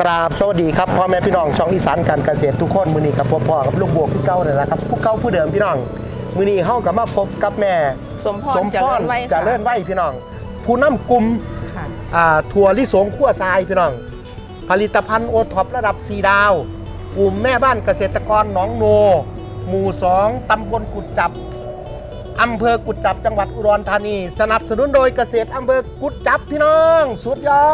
กราบสวัสดีครับพ่อแม่พี่น้องช่องอีสานการเกษตรทุกคนมือนี้กับพ่อพ่อกับลูกบวกผู้เก่าเนี่ยนะครับผู้เก่าผู้เดิมพี่น้องมือนี้เฮากับมาพบกับแม่สมพรเจริญไว้ค่ะเจริญไว้พี่น้อง ผู้นำกลุ่มค่ะ อ่าถั่วลิสงขั้วทรายพี่น้อง ผลิตภัณฑ์โอท็อประดับ4ดาวกลุ่มแม่บ้านเกษตรกรหนองโน หมู่2ตำบลกุดจับ อำเภอกุดจับจังหวัดอุดรธานี สนับสนุนโดยเกษตรอำเภอกุดจับพี่น้อง สุดยอ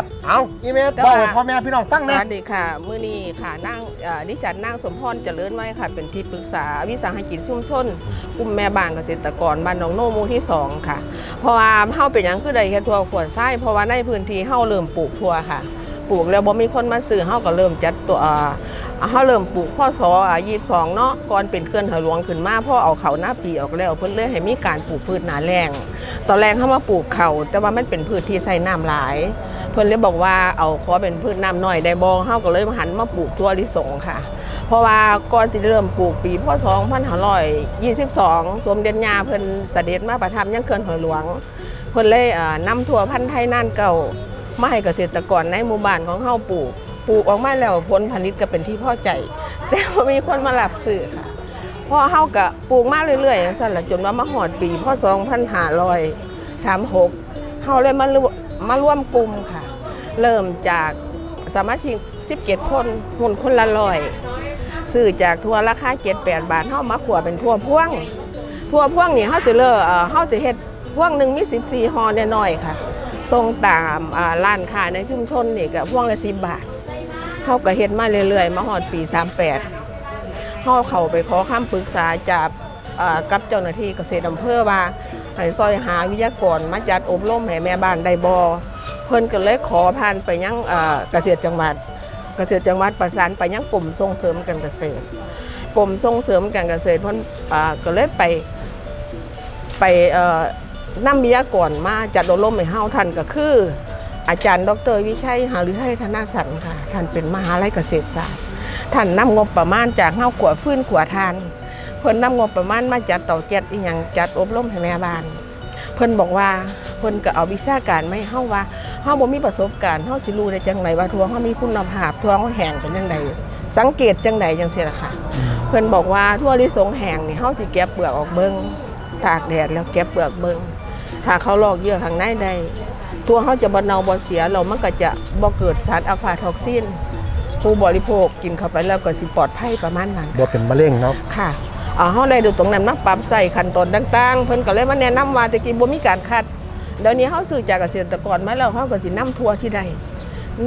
ด เอาอีเมลแต่บอกว่าให้พ่อแม่พี่น้องฟังสนะวัสดีค่ะ มื้อนี้ค่ะนั่งเอ่อดิฉันนั่งสมพรเจริญไว้ค่ะ เป็นที่ปรึกษาวิสาหกิจชุมชนกลุ่มแม่บ้านเกษตรกรบ้านหนองโนหมู่ที่2ค่ะ เพราะว่าเฮาเป็นหยังคือได้แค่ทั่วขวดไส้เพราะว่าในพื้นที่เฮาเริ่มปลูกทั่วค่ะ ปลูกแล้วบ่มีคนมาซื้อเฮาก็เริ่มจัดตัวเอ่อเฮาเริ่มปลูกพ่อสอะ22เนาะก่อนเป็นเคลื่อนหลวงขึ้นมาพ่อเอาเขาหน้าปีออกแล้วเพิ่นเลยให้มีการปลูกพืชหนาแรงตอนแรกเฮามาปลูกเขาแต่ว่ามันเป็นพืชที่ใส่น้ำหลาย เพิ่นเลยบอกว่าเอาขอเป็นพืชน้ำน้อยได้บ่เฮาก็เลยมาหันมาปลูกทั่วลิสงค่ะเพราะว่าก่อนสิเริ่มปลูกปีพศ2522 สมเด็จยาเพิ่นเสด็จมาประทับยังเขื่อนหอยหลวง เพิ่นเลยเอ่อนำทั่วพันธุ์ไทยน่านเก่า มาให้เกษตรกรในหมู่บ้านของเฮาปลูกปลูกออกมาแล้วผลผลิตก็เป็นที่พอใจ แต่ว่ามีคนมารับซื้อค่ะพอเฮาก็ปลูกมาเรื่อยๆอย่างซั่นล่ะจนว่ามาฮอดปีพศ2536เฮาเลยมามาร่วมกลุ่มค่ะ เริ่มจากสามาชิก17คนหุ่นคนละร้อยซื้อจากทั่วราคา7-8บาทเฮามาขวเป็นทั่วพ่วงทั่วพ่วงนี่เฮาสิเลิกเอ่อเฮาสิเฮ็ดพ่วงหนึ่งมี14ห่อน้อยๆค่ะ ส่งตามอ่าร้านค้าในชุมชนนี่ก็พ่วงละ10บบาทเฮาก็เฮ็ดมาเรื่อยๆ มาฮอดปี 38เฮาเข้าไปขอคำปรึกษาจากกับเจ้าหน้าที่เกษตรอำเภอว่าให้ซอยหาวิทยากรมาจัดอบรมให้แม่บ้านได้บ่เพิ่นก็เลยขอผ่านไปยังเกษตรจังหวัด เกษตรจังหวัดประสานไปยังกลุ่มส่งเสริมการเกษตรกรมส่งเสริมการเกษตรเพิ่นก็เลยไปไป นำวิทยากรมาจัดอบรมให้เฮาท่านก็คือ อาจารย์ดรวิชัยหาฤทัยธนาสันค่ะ ท่านเป็นมหาลัยเกษตรศาสตร์ ท่านนำงบประมาณจากเฮาขัวฟื้นขัวทาน เพิ่นนำงบประมาณมาจัดเต่อแก๊สอีหยังจัดอบรมให้แม่บ้าน เพิ่นบอกว่าเพิ่นก็เอาวิชาการมาให้เฮาว่าเฮาบ่มีประสบการณ์เฮาสิรู้ได้จังไดว่าทัวเฮามีคุณภาพทัวเฮาแห้งเป็นจังไดสังเกตจังไดจังซี่ล่ะค่ะ เพิ่นบอกว่าทั่วลิสงแห้งนี่เฮาสิเก็บเปลือกออกเบิ่งตากแดดแล้วเก็บเปลือกเบิ่ง ถ้าเขาลอกเยื่อข้างในได้ตัวเฮาจะบ่เน่าบ่เสียแล้วมันก็จะบ่เกิดสารอะฟาท็อกซินผู้บริโภคกินเข้าไปแล้วก็สิปลอดภัยประมาณนั้นบ่เป็นมะเร็งเนาะค่ะเอ่อเฮาได้ดูตรงนั้นมาปรับใส่ขั้นตอนต่างๆ เพิ่นก็เลยมาแนะนำว่าแตะกี้บ่มีการคัดเดี๋ยวนี้เฮาซื้อจากเกษตรกรมาแล้วเฮาก็สินำทั่วที่ได้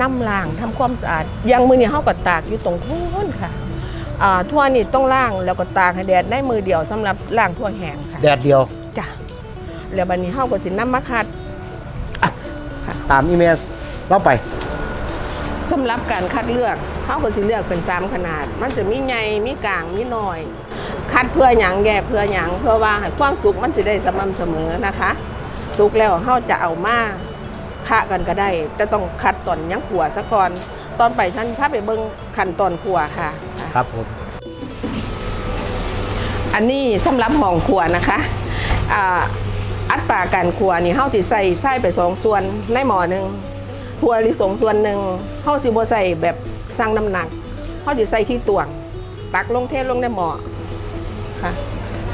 นำล้างทำความสะอาดอย่างมื้อนี้เฮาก็ตากอยู่ตรงทุ่นค่ะอ่าทั่วนี่ต้องล้างแล้วก็ตากให้แดดได้มือเดียวสำหรับล้างทั่วแห้งค่ะแดดเดียวจ้ะ แล้วบัดนี้เฮาก็สินำมาคัดตามอีเมลเล่าไปสำหรับการคัดเลือกเฮาก็สิเลือกเป็นสามขนาด มันจะมีใหญ่มีกลางมีน้อย คัดเพื่อหยังแยกเพื่อหยังเพื่อว่าให้ความสุกมันจะได้สม่ำเสมอนะคะสุกแล้วเฮาจะเอามาคะกันก็ได้ แต่ต้องคัดตอนยังขัวซะก่อนตอนไปฉันพาไปเบิ่งขั้นตอนขัวค่ะ ครับผม อันนี้สำหรับห้องครัวนะคะอ่า อัตราการครัวนี่เฮาสิใส่ไส้ไปสองส่วนในหม้อหนึ่งถั่วลิสงส่วนหนึ่งเฮาสิบ่ใส่แบบสร้างน้ำหนักเฮาสิใส่ที่ตวง ตักลงเทลงในหม้อค่ะ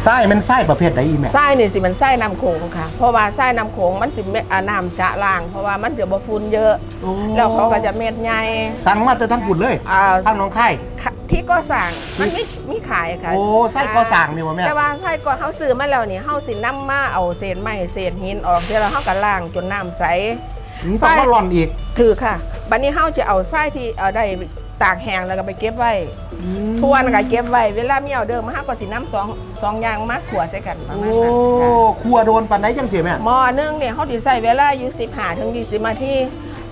ไส้มันไส้ประเภทไหนอีแม่ไส้นี่สิมันไส้น้ำโขงค่ะ เพราะว่าไส้น้ำโขงมันสิเม็ดอ่าน้ำสะล่าง เพราะว่ามันจะบ่ฝุ่นเยอะ แล้วเขาก็จะเม็ดใหญ่สั่งมาแต่ทั้งปุ่นเลยอ่า ทั้งหน้องค่าย ค่ะ ที่ก็สั่งมันไม่มีขายค่ะโอ้ไส้ก็สั่งนี่วะแม่แต่ว่าไส้ก็เฮาซื้อมาแล้วนี่เฮาสินำมาเอาเศษไม้เศษหินออกเดี๋ยวเราเฮาก็ล้างจนน้ำใสนี่ต้องมาหล่อนอีกถือค่ะบัดนี้เฮาจะเอาไส้ที่เอาได้ตากแห้งแล้วก็ไปเก็บไว้ทวนก็เก็บไว้เวลามีเอาเดิมมาเฮาก็สินำสองสองอย่างมาขัวใส่กันประมาณโอ้นั้นค่ะครัวโดนปันไหนยังเสียแม่หม้อนึงเนี่ยเฮาสิใส่เวลาอยู่15ถึง20นาที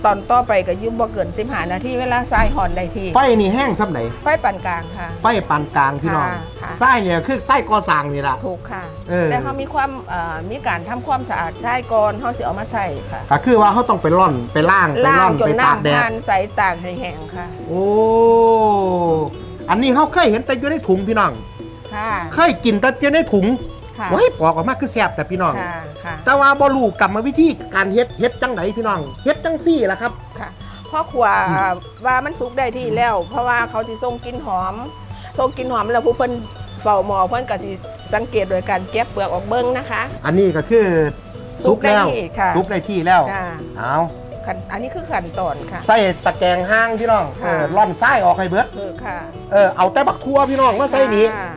ตอนต่อไปก็อยู่บ่เกิน15นาทีเวลาใส่หอนได้ทีไฟนี่แห้งซ้ำไหนไฟปานกลางค่ะ ไฟปานกลางพี่น้องค่ะค่ะ ไส้เนี่ยคือไส้กอสั่งนี่ล่ะ ถูกค่ะ เออ แต่เขามีความเอ่อมีการทำความสะอาดไส้ก่อนเขาสิเอามาใส่ค่ะก็คือว่าเขาต้องไปร่อนไปล่างไปล่าร่องนจนไปตากแดน้ำด ทานใส่ตากให้แห้งค่ะ โอ้ อันนี้เขาเคยเห็นแต่อยู่ในถุงพี่น้อง ค่ะ เคยกินแต่อยู่ในถุง ค่ะว้ายปอกออกมาคือแซ่บแต่พี่น้อง ค่ะค่ะแต่ว่าบ่รู้กรรมวิธีการเฮ็ดเฮ็ดจังไหนพี่น้องเฮ็ดจังซี่ล่ะครับ ค่ะพ่อครัวว่ามันสุกได้ที่แล้ว เพราะว่าเขาสิส่งกลินหอมส่งกลินหอมแล้วผู้เพิ่นเฝ้าหมอเพิ่นก็สิสังเกตโดยการเก็บเปลือกออกเบิ่งนะคะ อันนี้ก็คือสุสุกกได้แล้วที่ค่ะ สุกได้ที่แล้วค่ะเอาขั้นอันนี้คือขั้นตอนค่ะ ใส่ตะแกรงห้างพี่น้องเอค่ะอร่อนไส้ออกให้เบิดเออค่ะเออเอาแต่บักทั่วพี่น้องมาใส่นี้ค่ะ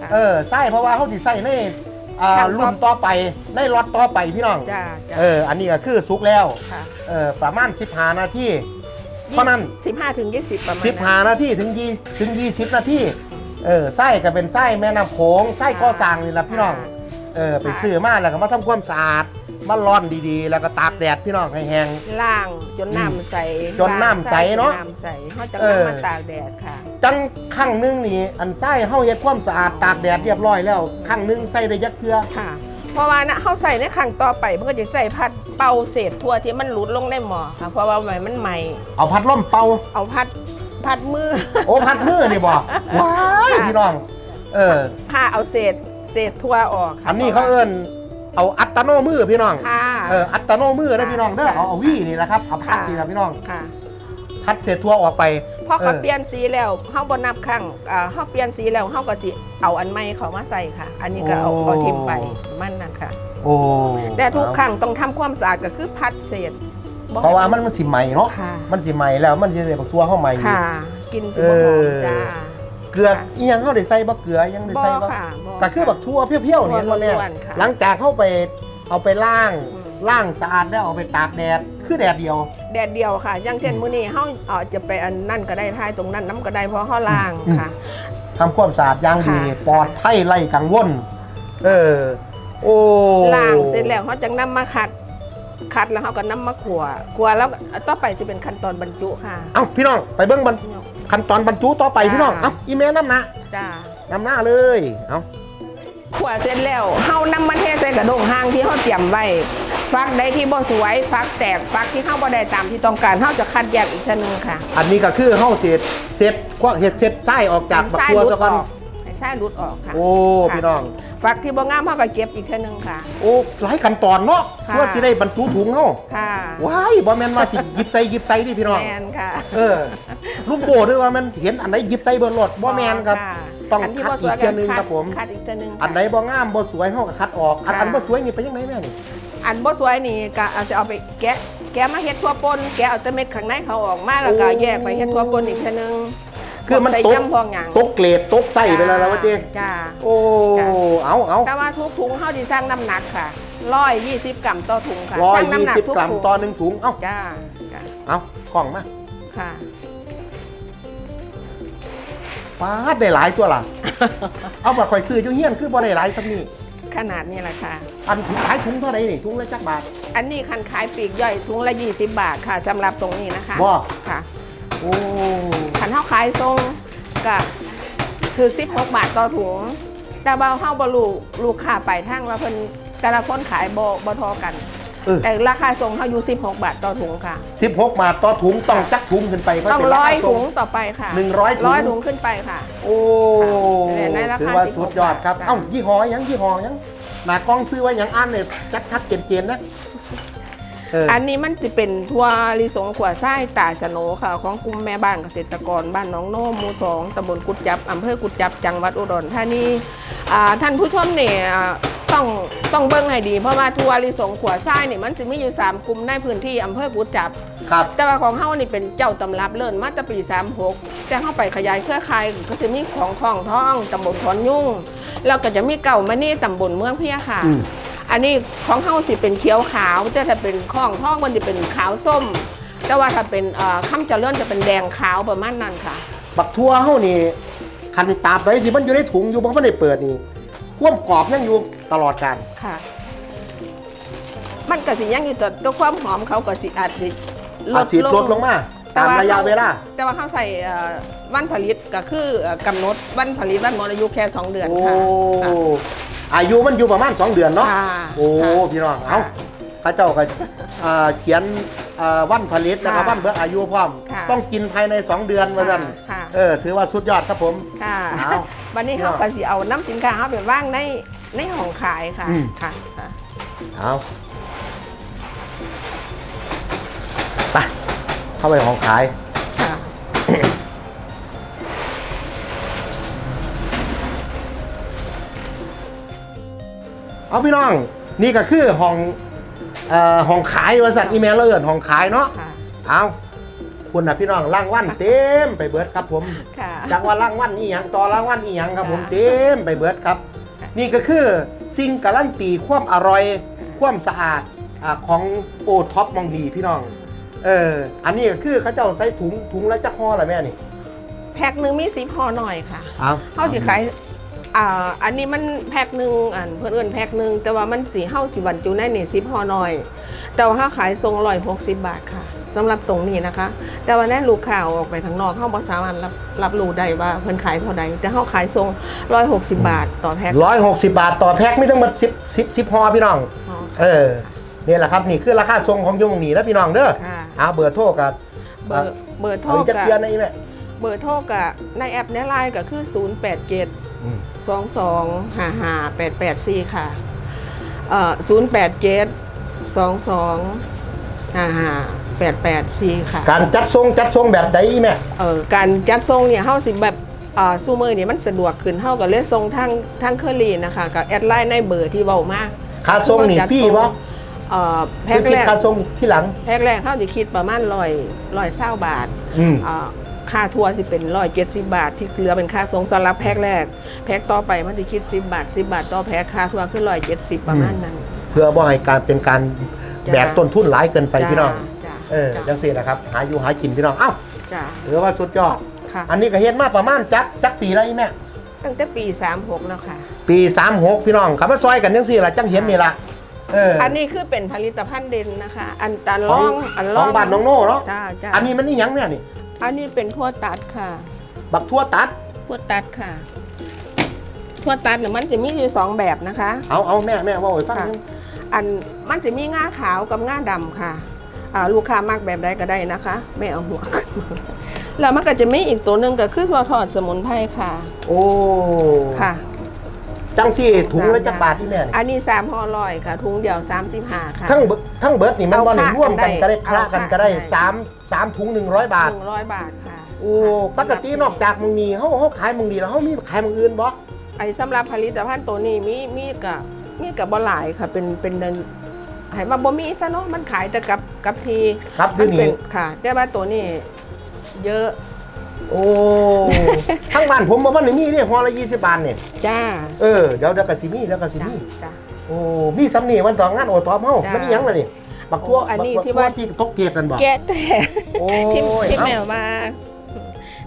ค่ะเออไส้เพราะว่าเขาสิใส่ใน อ่าขั้นตอนรุ่นต่อไปในล็อตต่อไปพี่น้องจ้าจ้าเอออันนี้ก็คือสุกแล้วค่ะเออประมาณ15นาทีเท่านั้น15ถึง20ประมาณ15นาทีถึง20ถึง 20 นาทีเออไส้ก็เป็นไส้แม่น้ำโขงไส้ก่อสร้างนี่แหละพี่น้องเออไปซื้อมาแล้วก็มาทำความสะอาด มาร่อนดีๆ แล้วก็ตากแดดพี่น้องให้แห้ง ล่างจนน้ำใสจนน้ำใสเนอะจน้ำใสเขาจะเออ นำมาตากแดดค่ะ จังครั้งหนึงนี่อันไส้เฮาเฮ็ดความสะอาดตากแดดเรียบร้อยแล้วครั้งหนึงใส่ได้ยักเทื่อค่ะ เพราะว่านะเขาใส่ในขังต่อไปมันก็จะใส่พัดเป่าเศษทั่วที่มันหลุดลงในหม้อค่ะ เพราะว่าใหม่มันใหม่ เอาพัดลมเป่า เอาพัดพัดมือ โอ้พัดมือนี่บ่ว้ายพี่น้อง เออผ้าเอาเศษเศษทั่วออกค่ะอันนี้เขาเอิ้น เอาอัตโนมือพี่น้องค่ะเอออัตโนมือได้อพี่น้องเด้อเอาเอาวี่นี่แหละครับเอาพัดนี่ครับพี่น้องค่ะพัดเศษทั่วออกไปพอเขาเออเปลี่ยนสีแล้วเขาบนับข้างอ่าเขาเปลี่ยนสีแล้วเขาก็สิเอาอันใหม่เขามาใส่ค่ะ อันนี้ก็เอาเอาทิมไปมันนั่นค่ะ โอ้แต่ทุกครั้งต้องทำความสะอาดก็คือพัดเศษบ่เพราะว่ามันมันสิใหม่เนาะค่ะมันสิใหม่แล้วมันสิได้บักทั่วเข้าใหม่อยู่ค่ะ กินสิบ่หอมจ้า เกลือค่ะอีหยังเฮาได้ใส่บ่เกลือยังได้บ่ใส่บ่ค่ะบ่ก็คือบักทั่วเพี้ยวๆนี่ทั่วเห็นบ่แม่ล้วนๆค่ะ หลังจากเข้าไปเอาไปล่างอืมล่างสะอาดแล้วเอาไปตากแดดคือแดดเดียว แดดเดียวค่ะ อย่างเช่นมื้อนี้เฮาเอ่อจะไปอันนั่นก็ได้ท้ายตรงนั้นน้ำก็ได้เพราะเฮาล้างอืมค่ะ ทำความสะอาดอย่างดีค่ะ ปลอดภัยไร้กังวล เออ โอ้ล้างเสร็จแล้วเขาจะนำมาคัด คัดแล้วเขาก็นำมาขัวขัวแล้วต่อไปจะเป็นขั้นตอนบรรจุค่ะ เอ้าพี่น้อง ไปเบิ่งบรร ขั้นตอนบรรจุต่อไปพี่น้องค่ะเอ้าอีเมลน้ำหนะจ้าน้ำหน้าเลย เอ้าขัวเสร็จแล้วเฮานำมาเทใส่กระดงห้างที่เฮาเตรียมไว้ฟักได้ที่บ่สวยฟักแตกฟักที่เฮาบ่ได้ตามที่ต้องการเฮาจะคัดแยกอีกทีนึงค่ะ อันนี้ก็คือเฮาเสร็จเสร็จกว่าเฮ็ดเสร็จไส้ออกจากบักให้ทั่วไส้หลุซะดก่อนออกให้ไส้หลุดออกค่ะ โอ้ค่ะพี่น้อง ฟักที่บ่งามเฮาก็เก็บอีกทีนึงค่ะ โอ้หลายขั้นตอนเนาะค่ะ ส่วนสิได้บรรจุถุงเฮาค่ะว้ายบ่แม่นว่าสิหยิบใส่หยิบใส่ดิพี่น้อง แมนค่ะเออลูกโบด้วยว่ามันเห็นอันไหนหยิบใส่เบอร์รถบ่แมนครับะต้องนที่คัดบ่สวยอีกเทื่อนึงคัดครับผม คัดอีกเทื่อนึงอันไหนบ่งามบ่สวยเฮาก็คัดออก อันค่ะ อันบ่สวยนี่ไปยังไงแม่นี่อันบ่สวยนี่ก็อาจจะเอาไปแกะ แกะมาเฮ็ดทั่วปนแกะเอาแต่เม็ดข้างในเขาออกมาแล้วก็โอ้แยกไปเฮ็ดทั่วปนอีกเทื่อนึง คือมันใส่ตกยำพองหยังตกเกรดตกไส้ไปแล้วแล้วว่าเจ๊จ้าโอ้จ้ะเอาเอาแต่ว่าทุกถุงเฮาสิสร้างน้ำหนักค่ะ120กรัมต่อถุงค่ะร้อสยร้างน้ำยี่หนักสิบทุกกรัมถุงต่อหนึ่งถุงเอ้าจ้าจ้าเอากล่องมาค่ะปาดได้หลายตัวล่ะ เอาบ่ค่อยซื้ออยู่เฮียนคือบ่ได้หลายซ้ำนี่ขนาดนี้แหละค่ะ อันถุงขายถุงเท่าไหร่นี่ถุงละจักบาท อันนี้คันขายปลีกย่อยถุงละ 20 บาทค่ะสำหรับตรงนี้นะคะบ่ค่ะ โอ้คันเฮาขายทรงก็คือ 16 บาทต่อถุง แต่ว่าเฮาบ่รู้ลูกค้าปลายทางว่าเพิ่นแต่ละคนขายบ่บ่เทอกัน เออ แต่ราคาทรงเฮาอยู่ 16 บาทต่อถุงค่ะ 16 บาทต่อถุงต้องจักถุงขึ้นไปก็ต้องเป็นร้อยาคาถุส่งต่อไปค่ะหนึ่งร้อยถุง ร้อยถุงขึ้นไปค่ะ โอ้ค่ะในราคาถือว่า16สุดยอดครับ บาท เอ้ายี่ห้อหยังยี่ห้อหยังหน้ากล้องซื้อไว้หยังอ่านเลยชัดชัดๆเจนๆนะ เออออันนี้มันจะเป็นทัวลิสงขวาไส้ตาชะโนค่ะ ของกลุ่มแม่บ้านเกษตรกรบ้านหน้องโน้มหมู่สองตำบลกุดจับอำเภอกุดจับจังหวัดอุดรธานีอ่าท่านผู้ชมเนี่ยต้องต้องเบิ้งให้ดี เพราะว่าทัวลิสงขวาไส้เนี่ยมันจะมีอยู่3กลุ่มในพื้นที่อำเภอกุดจับ ครับ แต่ว่าของเฮานี่เป็นเจ้าตำรับเลิ่นมาตั้งปี 36 แต่เฮาไปขยายเครือข่ายก็จะมีของทองท้องตำบลขอนยุ่งแล้วก็จะมีเก่ามานี่ตำบลเมืองเพียค่ะ อืม อันนี้ของเฮาสิเป็นเขียวขาวแต่ถ้าเป็นข้องท้องมันจะเป็นขาวส้ม แต่ว่าถ้าเป็นเอ่อข้ามเจริญจะเป็นแดงขาวประมาณนั้นค่ะ บักทั่วเฮานี่คันตาบไว้ที่มันอยู่ในถุงอยู่บ่ทันได้เปิดนี่ความกรอบยังอยู่ตลอดการค่ะ มันก็สิยังอยู่แต่ตัวความหอมเขาก็สิอาจสิอาจสิลดลงมาตามระยะเวลา แต่ว่าเขาใส่เอ่อวันผลิตก็คือเอ่อกำหนดวันผลิตวันหมดอายุแค่ 2 เดือนโอ้ค่ะค่ะ อายุมันอยู่ประมาณ 2 เดือนเนาะค่ะโอ้ค่ะ พี่น้องค่ะเอ้าพระเจ้าก็อ่าเขียนอ่าวันผลิตแล้วก็ค่ะวันเบิดอายุพร้อม ค่ะ ต้องกินภายใน 2 เดือนว่าซั่นค่ะเออถือว่าสุดยอดครับผม ค่ะเอาวันนี้เขาก็สิเอาน้ำสินค้าเขาไปว่างในในห้องขายค่ะอืม ค่ะค่ะ เอาไปเข้าไปของขาย เอาพี่น้อง นี่ก็คือห้องเอ่อห้องขายบริษัทอีเมลเลอร์ห้องขายเนาะค่ะ เอาคุณนะพี่น้องร่างวันเต็มไปเบิดครับผม ค่ะ จังว่าร่างวันอีหยังต่อร่างวันอีหยังครับผมค่ะเต็มไปเบิดครับนี่ก็คือสิ่งการันตีความอร่อย ความสะอาดอาของโอท็อปมองดีพี่น้องเอออันนี้ก็คือเขาเจ้าใส่ถุงถุงแล้วจะห่ออะไรแม่นี่แพ็คหนึ่งมีสิบห่อหน่อยค่ะเอาเฮาสิขาย อ่าอันนี้มันแพ็คหนึ่งอันเพื่อนเอิ้นแพ็คหนึ่งแต่ว่ามันสีเฮาสิบรรจุในนี่สิบห่อหน่อย แต่ว่าเฮาขายทรงร้อยหกสิบบาทค่ะสำหรับตรงนี้นะคะ แต่ว่าแน่ลูกค้าเอาออกไปข้างนอกเฮาบ่สามารถรับรับรู้ได้ว่าเพิ่นขายเท่าใดแต่เฮาขายทรงร้อยหกสิบบาทต่อแพ็คร้อยหกสิบบาทต่อแพ็คไม่ต้องมาสิบสิบสิบห่อพี่น้องห่อเออนี่แหละครับนี่คือราคาทรงของยมงนีนะพี่น้องเด้อค่ะ เอาเบอร์โทรกับเบอร์เบอร์โทรเอาอีกจักกับเทียนนะอีแม่เบอร์โทรกับในแอปในไลน์ก็คือ 0 8 7 อืม 2 2 5 5 8 8 4ค่ะเอ่อ0 8 7 2 2 5 5 8 8 4ค่ะ การจัดทรงจัดทรงแบบใดอีแม่เออการจัดทรงเนี่ยเฮาสิแบบเอ่อซูมือนี่มันสะดวกขึ้นเฮาก็เลยทรงทางทางเคอรี่นะคะกับแอดไลน์ในเบอร์ที่เว้ามาค่าทรงนี่จัดพี่ทรงบ่เอ่อแพ็คือคคิดแรกค่าทรงที่หลัง แพ็คแรกเฮาสิคิดประมาณร้อยร้อยเศร้าบาทอืม อ่า ค่าทัวร์สิเป็นร้อยเจ็ดสิบบาท ที่เหลือเป็นค่าส่งสำหรับแพ็คแรก แพ็คต่อไปมันจะคิดสิบบาทสิบบาทต่อแพ็คค่าทัวร์ขึ้นร้อยเจ็ดสิบประมาณนั้น เพื่อบ่ให้การเป็นการจ้ะแบกต้นทุนหลายเกินไปพี่น้องจ้าเออจังซี่นะครับ หาอยู่หากินพี่น้องเอ้าจ้าถือว่าสุดยอด ค่ะ อันนี้ก็เฮ็ดมาประมาณจักจักปีแล้วอีแม่ตั้งแต่ปีสามหกแล้วค่ะ ปี 36 พี่น้องคำว่าซอยกันจังซี่ล่ะจังเห็นนี่ล่ะเอออันนี้คือเป็นผลิตภัณฑ์เด่นนะคะ อันตันขล่อองงอันขล่อองงบ้านน้องโน่เนาะจ้าจ้าอันนี้มันนี่หยังเนี่ยนี่ อันนี้เป็นทั่วตัดค่ะบักทั่วตัด ทั่วตัดค่ะทั่วตัดเนี่ยมันจะมีอยู่สองแบบนะคะ เอาเอาแม่แม่เว่าให้ฟังค่ะ อันมันจะมีง่าขาวกับง่าดำค่ะอ่าลูกค้ามากแบบใดก็ได้นะคะ ไม่เอาหัวขึ้นมาแล้วมันก็จะมีอีกตัวหนึ่งก็คือถั่วทอดสมุนไพรค่ะ โอ้ค่ะ จังซี่ถุงละจักบาทที่แม่นี่อันนี้สามห่อลอยค่ะทุงเดียว35ค่ะ ทั้งเบิดทั้งเบิดนี่มันเอาบ่ได้ค่ะร่วมกันก็ได้เอาคละค่ะกันก็ได้ได้สามสามถุง100บาท หนึ่งร้อยบาทค่ะโอ้ปกตินอกจากมึงมีเฮาเฮาขายมึงดีแล้วเฮามีขายมึงอื่นบ่ไอ้สำหรับผลิตภัณฑ์ตัวนี้มีมีกับมีกับบ่หลายค่ะเป็นเป็นเดินให้มาบ่มีซะเนาะมันขายแต่กับกับทีครับมัที่เป็นนี่ค่ะ แต่ว่าตัวนี้เยอะ โอ้ทั้งบ้านผมบ่ว่านี่มีนี่ห่อละ20บาทนี่จ้าเออเดี๋ยวเดี๋ยวก็สิมีเดี๋ยวก็สิจ้ามีจ้าโอ้มีสำนีวันต่องานโอทอมเฮาจ้ามันอีหยังล่ะนี่บักทั่วโอ้อันนี้บักที่ทั่วว่าที่ตกเกียดกันบ่แกะแต่โอ้ที่ยที่เอ้าแม่ว่า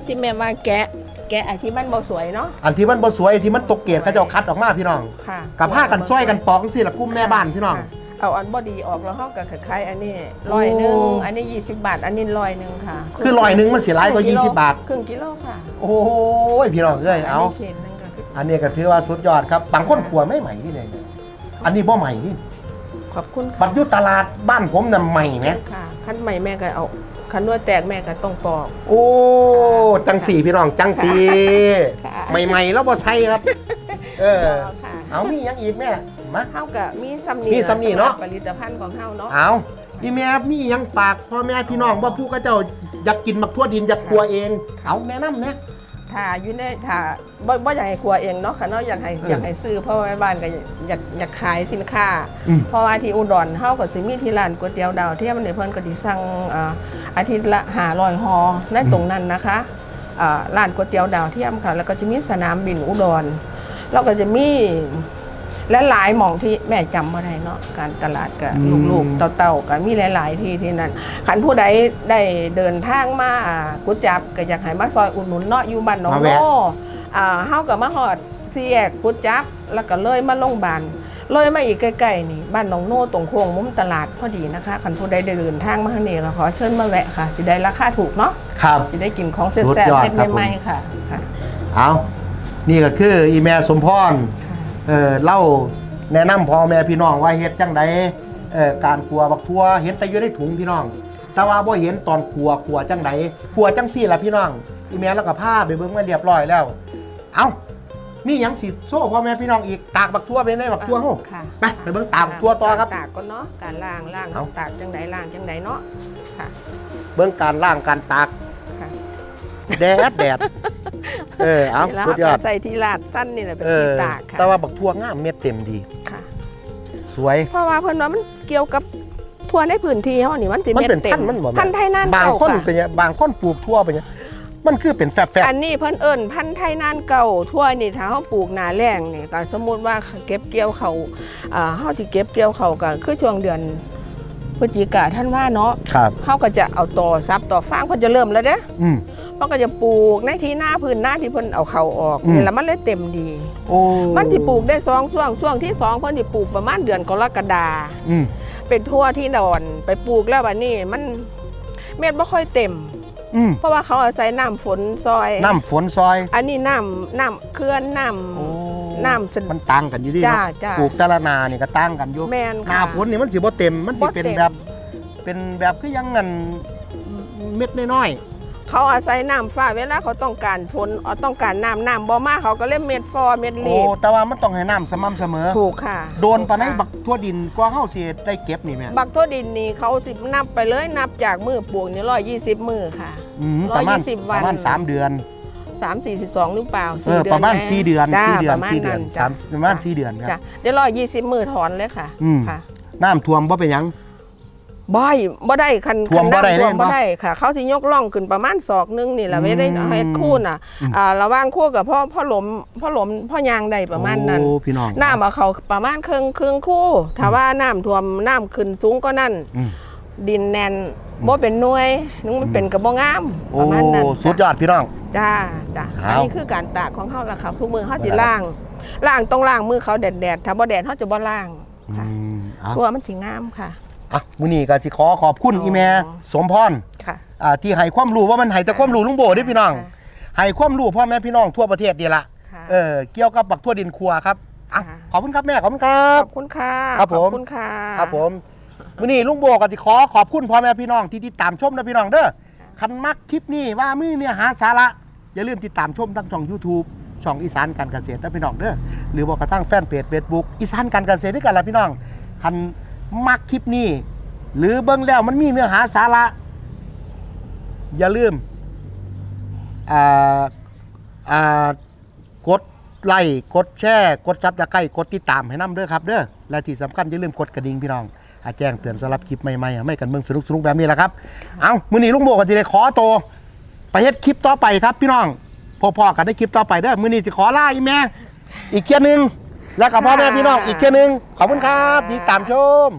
ที่แม่ว่าแกะแกะไอ้ที่มันบ่สวยเนาะอันที่มันบ่สวยที่มันตกเกียดเขาเจ้าคัดออกมาพี่น้องค่ะกับผ้ากันซ้อยกันปอกจังซี่ล่ะกลุ่มแม่บ้านพี่น้องค่ะ เอาอันบอดีออกแล้วเฮาก็คล้ายๆอันนี้ร้อยหนึ่งโอ้ อันนี้ 20 บาท อันนี้ร้อยหนึ่งค่ะคือร้อยหนึงมันสิหลายกว่า20 บาท ครึ่งกิโลค่ะโอ้ยพี่น้องเอ้ยเอา นนี้เขตหนึงก็คืออันนี้ก็ถือว่าสุดยอดครับบางคนขัวไม่ใหม่นี่เลยอันนี้บ่ใหม่นี่ขอบคุณบัค่ะดอยุตลาดบ้านผมน่ะใหม่แหมค่ะคันใหม่แม่ก็เอาคันนวดแตกแม่ก็ต้องปอก โอ้จังสีพี่น้องจังสีค่ะ ใหม่ๆแล้วบ่ใช่ครับ เออค่ะ เอามีหยังอีกแม่ มา เฮาก็มีซ้ำนีมีซ้ำนี่เนาะ สำหรับผลิตภัณฑ์ของเฮาเนาะ เอาพี่แม่มีหยังฝากพ่อแม่พี่น้องว่าผู้เขาเจ้าอยากกินมักทั่วดินอยากครัวเอง เอาแนะนำเนี่ย ถ้าอยู่ในถ้าบ่บ่อยากให้ครัวเองเนาะค่ะเนาะอยากให้เออออยากให้ซื้อเพราะว่าแม่บ้านก็อยากอยากขายสินค้า อืม เพราะว่าที่อุดรเฮาก็สิมีที่ร้านก๋วยเตี๋ยวดาวเทียมเนี่ยเพิ่นก็สิสั่งอ่าอาทิตย์ละ500ห่อในตรงนั้นนะคะอ่าร้านก๋วยเตี๋ยวดาวเทียมค่ะ แล้วก็จะมีสนามบินอุดรแล้วก็จะมี และหลายหม่องที่แม่จำบ่ได้เนาะการตลาดกับอืม ลูกๆเต่าๆก็มีหลาย ๆ ที่ที่นั่นคันผู้ใดได้เดินทางมาอ่ากุดจับก็อยากให้มาซอยอุดหนุนเนาะอยู่บ้านหนองมาโมแวะ อ่าเฮากับมาฮอดสี่แยกกุดจับแล้วก็เลยมาโรงพยาบาลเลยมาอีกใกล้ๆนี่บ้านหนองโน่ตรงโค้งมุมตลาดพอดีนะคะคันผู้ใดได้เดินทางมาทางนี้ก็ขอเชิญมาแวะค่ะสิได้ราคาถูกเนาะครับสิได้กินของแซ่สุดบยอๆดเฮ็ดครับผม ใหม่ๆค่ะค่ะ เอานี่ก็คืออีแม่สมพร เออเล่าแนะนำพ่อแม่พี่น้องว่าเฮ็ดจังไดเออการครัวบักทั่วเห็นแต่อยู่ในถุงพี่น้อง แต่ว่าบ่เห็นตอนครัวครัวจังไดครัวจังซี่ล่ะพี่น้องอีแม่แล้วก็พาไปเบิ่งมาเรียบร้อยแล้ว เอ้ามีหยังสิโซ่พ่อแม่พี่น้องอีกตากบักทั่วไปในบักทั่วเฮาค่ะไปไปเบิ่งตากบักทั่วต่อครับตากก็เนาะการล้างล้างเอาตากจังไดล้างจังไดเนาะค่ะ เบื้องการล่างการตากค่ะ แดดแดดเออเอาแล้วสุดยอดใส่ที่ลาดสั้นนี่แหละเป็นเอที่อตากค่ะแต่ว่าบักทั่วงามเม็ดเต็มดีค่ะ สวย เพราะว่าเพิ่นว่ามันเกี่ยวกับทั่วในพื้นที่เฮานี่มันสิมันเม็ดเป็นเต็พัมนธุ์มันบ่แม่พันธุ์ไทยนานบางเก่าคนค่ะเป็นไงบางคนปลูกทั่วเป็นไงมันคือเป็นแฟบอันนี้เพิ่นเอิ้นพันธุ์ไทยนานเก่าทั่วนี่ถ้าเฮาปลูกหนาแล้งนี่ก็สมมุติว่าเก็บเกี่ยวเขาวอ่าเฮาสิเก็บเกี่ยวเขาวก็คือช่วงเดือนพฤศจิกาท่านว่าเนาะๆครับเฮาก็จะเอาต่อซับต่อฟางเพิ่นจะเริ่มแล้วเด้อื มเพิ่นก็จะปลูกในที่หน้าพื้นหน้าที่เพิ่นเอาเขาออกอืม นี่แหละมันเลยเต็มดี โอ้มันสิปลูกได้สองช่วงช่วงที่สองเพิ่นสิปลูกประมาณเดือนกรกฎาอืมเป็นทั่วที่ดอนไปปลูกแล้ววันนี้มันเม็ดบ่ค่อยเต็ม อืมเพราะว่าเขาอาศัยน้ำฝนซอย น้ำฝนซอยอันนี้น้ำน้ำเคลื่อนน้โอ้ำน้ำสะ มันต่างกันอยู่ดีจ้าเนาะจ้า ปลูกแต่ละนานี่ก็ต่างกันอยู่แมนหค่ะน้าฝนนี่มันสิบ่เต็มมันสิบ่เป็นเต็มแบบเป็นแบบคือยังเงินเม็ดน้อย เขาอาศัยน้ำฟ้าเวลาเขาต้องการฝนเอาต้องการน้ำน้ำบ่มาเขาก็เล่นเม็ดฟอเม็ดๆลีโอ้บแต่ว่ามันต้องให้น้ำสม่ำเสมอ ถูกค่ะโดนปานในถูกค่ะบักทั่วดินกว่าเฮาสิได้เก็บนี่แม่บักทั่วดินนี่เขาสินับไปเลยนับจากมือปลูกนี่ร้อยยี่สิบมือค่ะ อืมประมาณ120วัน ประมาณสามเดือน สามสี่สิบสองหรือเปล่าเอสี่อเดือนประมาณไหสี่เดือนจ้าสี่เดือปนระมาณสี่เดือนั้นนสามจ้ะประมาณสี่เดือนครับ จ้ะเดี๋ยวร้อยยี่สิบมือถอนเลยค่ะอืม ค่ะ น้ำท่วมบ่เป็นหยัง บ่อยบ่ได้คันท่วมคันบ่ได้น้ำท่วมเลยเนาะบ่ได้ค่ะ เขาสิยกล่องขึ้นประมาณศอกนึงนี่แหละอืมไม่ได้เฮ็ดคู่น่ะอืมอ่าระหว่างคู่กับพ่อพ่อหลมพ่อหลมพ่อยางใดประมาณนั้นโอ้พี่น้องน้ำเอาเขาประมาณครึ่งครึ่งคู่ถ้าว่าน้ำท่วมน้ำขึ้นสูงก็นั่นอืมดินแน่นบ่เป็นหน่วยนึงมันเป็นกระบ่งามโอ้ประมาณนั้นสุดยอดพี่น้องจ้าจ้าเอาอันนี้คือการตากของเฮาล่ะครับทุกมือเฮาสิล้างล้างต้องล้างมือเขาแดดๆถ้าบ่แดดเฮาจะบ่ล้างอืค่ะมเอาเพราะว่ามันสิงามค่ะ อะมื้อนี้ก็สิขอขอบคุณอ๋ออีอีแม่สมพรค่ะ อ่าที่ให้ความรู้ว่ามันให้แต่ความรู้ลุงโบเด้อพี่น้องค่ะให้ความรู้พ่อแม่พี่น้องทั่วประเทศนี่ละค่ะเออเกี่ยวกับบักทั่วดินครัวครับอะค่ะ ขอบคุณครับแม่ขอบคุณครัขบ อบคุณค่ะครับผม ขอบคุณค่ะ ครับผมมื้อนี้ลุงโบก็สิขอขอบคุณพ่อแม่พี่น้องที่ติดตามชมนะพี่น้องเด้อคันมักคลิปนี้ว่ามือเนื้อหาสาระอย่าลืมติดตามชมทั้งช่อง YouTube ช่องอีสานการเกษตรนะพี่น้องเด้อหรือว่ากระทั่งแฟนเพจ Facebook อีสานการเกษตรด้วยกันล่ะพี่น้องคัน มักคลิปนี้ หรือเบิ่งแล้วมันมีเนื้อหาสาระ อย่าลืมกดไลค์กดแชร์กดซับตะไคร้กดติดตามให้น้ำเด้อครับเด้อและที่สำคัญอย่าลืมกดกระดิ่งพี่น้องอาแจ้งเตือนสำหรับคลิปใหม่ๆไม่กันเมืองสนุกสนุกแบบนี้แหละครับ เอามือนี้ลุงโบก็จะได้ขอตัวไปเฮ็ดคลิปต่อไปครับพี่น้องพอๆกันได้คลิปต่อไปเด้อมือนี้จะขอลาอีแม่อีกเที่ยหนึ่ง แล้วกับพ่อแม่พี่น้องอีกเที่ยหนึงขอบคุณครับที่ตามชม